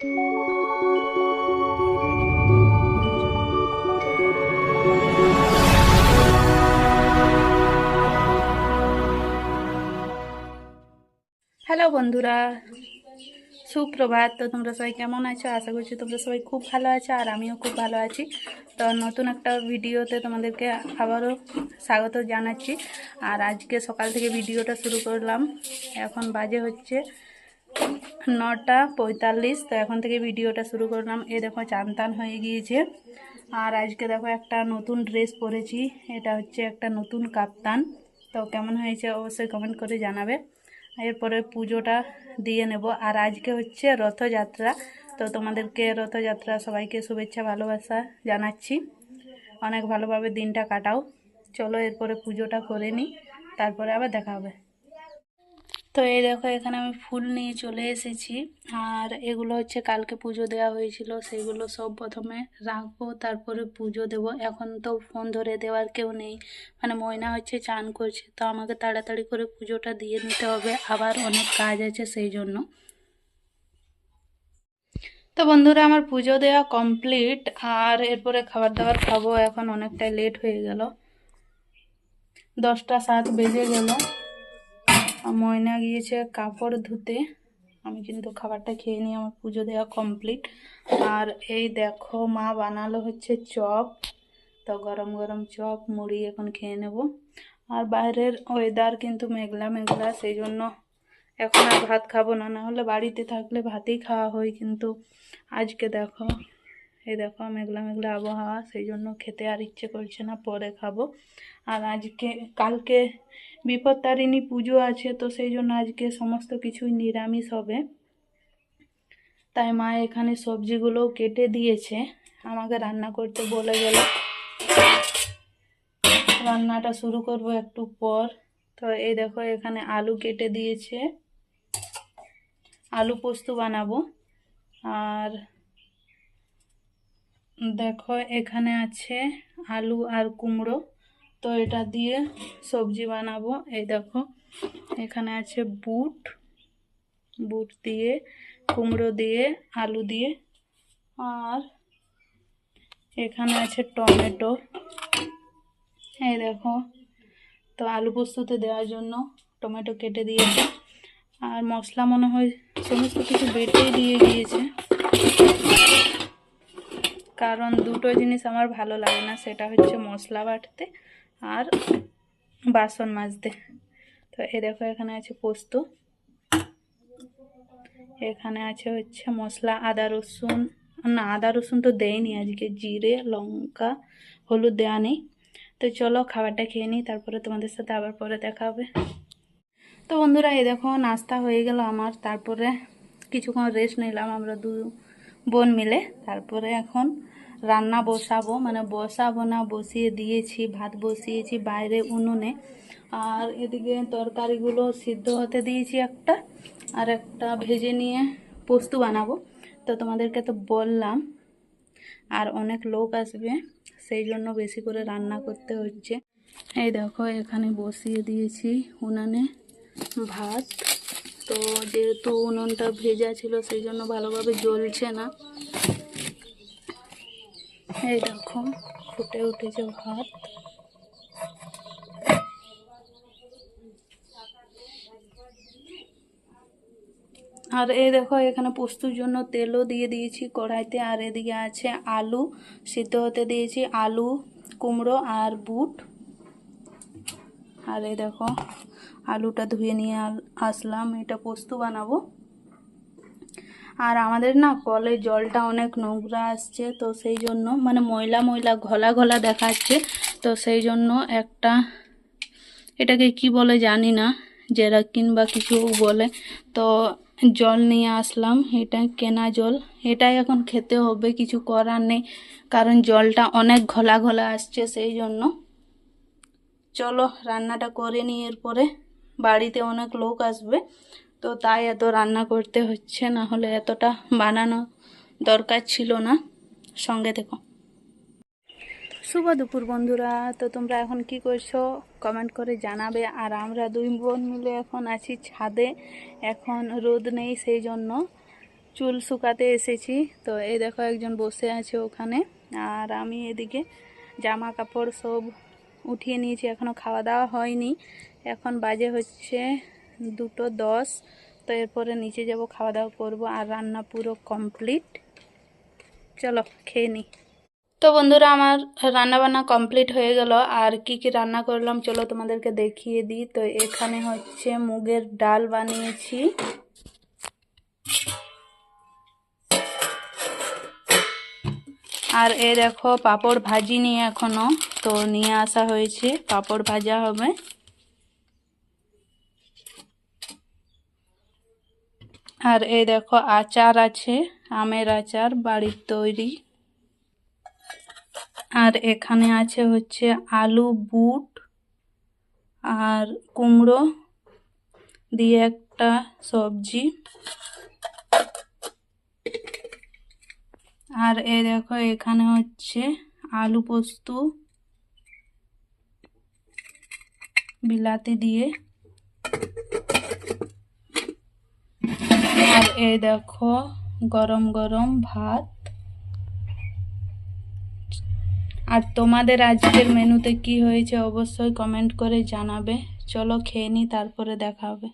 Hello বন্ধুরা, সুপ্রভাত। তো তোমরা সবাই কেমন আছো? আশা করছি তোমরা সবাই খুব ভালো আছো আর আমিও খুব ভালো আছি। তো নতুন একটা ভিডিওতে তোমাদেরকে আবারও স্বাগত জানাচ্ছি। আর আজকে সকাল থেকে ভিডিওটা শুরু করলাম। এখন বাজে হচ্ছে নটা পঁয়তাল্লিশ, তো এখন থেকে ভিডিওটা শুরু করলাম। এ দেখো চান টান হয়ে গিয়েছে। আর আজকে দেখো, একটা নতুন ড্রেস পরেছি। এটা হচ্ছে একটা নতুন কাপ্তান। তো কেমন হয়েছে অবশ্যই কমেন্ট করে জানাবে। এরপরে পুজোটা দিয়ে নেব। আর আজকে হচ্ছে রথযাত্রা। তো তোমাদেরকে রথযাত্রা সবাইকে শুভেচ্ছা, ভালোবাসা জানাচ্ছি। অনেক ভালোভাবে দিনটা কাটাও। চলো, এরপরে পুজোটা করে নিই। তারপরে আবার দেখা হবে। তো এই দেখো, এখানে আমি ফুল নিয়ে চলে এসেছি। আর এগুলো হচ্ছে কালকে পুজো দেওয়া হয়েছিল, সেগুলো সব প্রথমে রাখব, তারপরে পুজো দেব। এখন তো ফোন ধরে দেওয়ার কেউ নেই মানে ময়না হচ্ছে চান করছে, তো আমাকে তাড়াতাড়ি করে পুজোটা দিয়ে নিতে হবে, আবার অনেক কাজ আছে সেই জন্য। তো বন্ধুরা, আমার পুজো দেওয়া কমপ্লিট, আর এরপরে খাবার দাবার খাব, এখন অনেকটাই লেট হয়ে গেল। দশটা সাত বেজে গেল। ময়না গিয়েছে কাপড় ধুতে। আমি কিন্তু খাবারটা খেয়ে নিই আমার পুজো দেওয়া কমপ্লিট আর এই দেখো মা বানালো হচ্ছে চপ। তো গরম গরম চপ, মুড়ি এখন খেয়ে নেব। আর বাইরের ওয়েদার কিন্তু মেঘলা মেঘলা, সেই জন্য এখন আর ভাত খাব না। না হলে বাড়িতে থাকলে ভাতেই খাওয়া হয় কিন্তু আজকে দেখো, এই দেখো মেঘলা মেঘলা আবহাওয়া, সেই জন্য খেতে আর ইচ্ছে করছে না, পরে খাব। আর আজকে, কালকে বিপত্তারিণী পুজো আছে, তো সেই জন্য আজকে সমস্ত কিছুই নিরামিষ হবে। তাই মা এখানে সবজিগুলো কেটে দিয়েছে। আমাকে রান্না করতে বলে গেল। রান্নাটা শুরু করব একটু পর। তো এই দেখো, এখানে আলু কেটে দিয়েছে। আলু পোস্ত বানাবো। আর দেখো, এখানে আছে আলু আর কুমড়ো। তো এটা দিয়ে সবজি বানাবো। এই দেখো, এখানে আছে বুট। বুট দিয়ে, কুমড়ো দিয়ে, আলু দিয়ে। আর এখানে আছে টমেটো। এই দেখো, তো আলু পোস্ততে দেওয়ার জন্য টমেটো কেটে দিয়েছে। আর মশলা মনে হয় সমস্ত কিছু বেটেই দিয়ে দিয়েছে। কারণ দুটো জিনিস আমার ভালো লাগে না, সেটা হচ্ছে মশলা বাটতে আর বাসন মাজতে। তো এ দেখো, এখানে আছে পোস্ত। এখানে আছে হচ্ছে মশলা, আদা, রসুন। না, আদা, রসুন তো দেয়নি আজকে। জিরে, লঙ্কা, হলুদ দেওয়া নেই। তো চলো খাবারটা খেয়ে নিই, তারপরে তোমাদের সাথে আবার পরে দেখা হবে। তো বন্ধুরা এই দেখো, নাস্তা হয়ে গেল আমার। তারপরে কিছুক্ষণ রেস্ট নিলাম আমরা দু বোন মিলে। তারপরে এখন রান্না বসাবো মানে বসাবো না, বসিয়ে দিয়েছি, ভাত বসিয়েছি, বাইরে উনুনে। আর এদিকে তরকারিগুলো সিদ্ধ হতে দিয়েছি একটা, আর একটা ভেজে নিয়ে পোস্ত বানাবো। তো তোমাদেরকে তো বললাম, আর অনেক লোক আসবে, সেই জন্য বেশি করে রান্না করতে হচ্ছে। এই দেখো, এখানে বসিয়ে দিয়েছি উনানে ভাত। তো যেহেতু উনুনটা ভেজা ছিল, সেই জন্য ভালোভাবে জ্বলছে না। এই দেখো ফুটে উঠেছে ভাত। আর এই দেখো, এখানে পোস্তর জন্য তেলও দিয়ে দিয়েছি কড়াইতে। আর এদিকে আছে আলু, সিদ্ধ হতে দিয়েছি আলু, কুমড়ো আর বুট। আর এই দেখো, আলুটা ধুয়ে নিয়ে আসলাম। এটা পোস্ত বানাবো। আর আমাদের না কলে জলটা অনেক নোংরা আসছে, তো সেই জন্য মানে ময়লা ময়লা ঘোলা ঘোলা দেখাচ্ছে, তো সেই জন্য একটা এটাকে কি বলে জানি না, জেরাকিন বা কিছু বলে, তো জল নিয়ে আসলাম, এটা কেনা জল, এটাই এখন খেতে হবে, কিছু করার নেই, কারণ জলটা অনেক ঘোলা ঘোলা আসছে সেই জন্য। চলো রান্নাটা করে নিই এরপরে, বাড়িতে অনেক লোক আসবে তো তাই এত রান্না করতে হচ্ছে, না হলে এতটা বানানো দরকার ছিল না। সঙ্গে দেখো শুভ দুপুর বন্ধুরা, তো তোমরা এখন কি করছ? কমেন্ট করে জানাবে। আর আমরা দুই বোন মিলে এখন আছি ছাদে। এখন রোদ নেই সেই জন্য চুল শুকাতে এসেছি। তো এই দেখো একজন বসে আছে ওখানে। আর আমি এদিকে জামা কাপড় সব উঠিয়ে নিয়েছি। এখনও খাওয়া দাওয়া হয়নি। এখন বাজে হচ্ছে দুটো দশ, তো এরপরে নিচে যাব খাওয়া দাওয়া করব আর রান্না পুরো কমপ্লিট চলো, খেয়ে নিই তো বন্ধুরা, আমার রান্না বান্না কমপ্লিট হয়ে গেল। আর কি কি রান্না করলাম, চলো তোমাদেরকে দেখিয়ে দিই। তো এখানে হচ্ছে মুগের ডাল বানিয়েছি। আর এ দেখো, পাপড় ভাজি নিয়ে এখনও, তো নিয়ে আসা হয়েছে। পাপড় ভাজা হবে। আর এই দেখো আচার আছে, আমের আচার, বাড়ির তৈরি। আর এখানে আছে হচ্ছে আলু, বুট আর কুমড়ো দিয়ে একটা সবজি। আর এ দেখো এখানে হচ্ছে আলু পোস্ত বিলাতি দিয়ে। আর এই দেখো, গরম গরম ভাত। আর তোমাদের আজকের মেনুতে কি হয়েছে অবশ্যই কমেন্ট করে জানাবে। চলো খেয়ে নি, তারপরে দেখা হবে।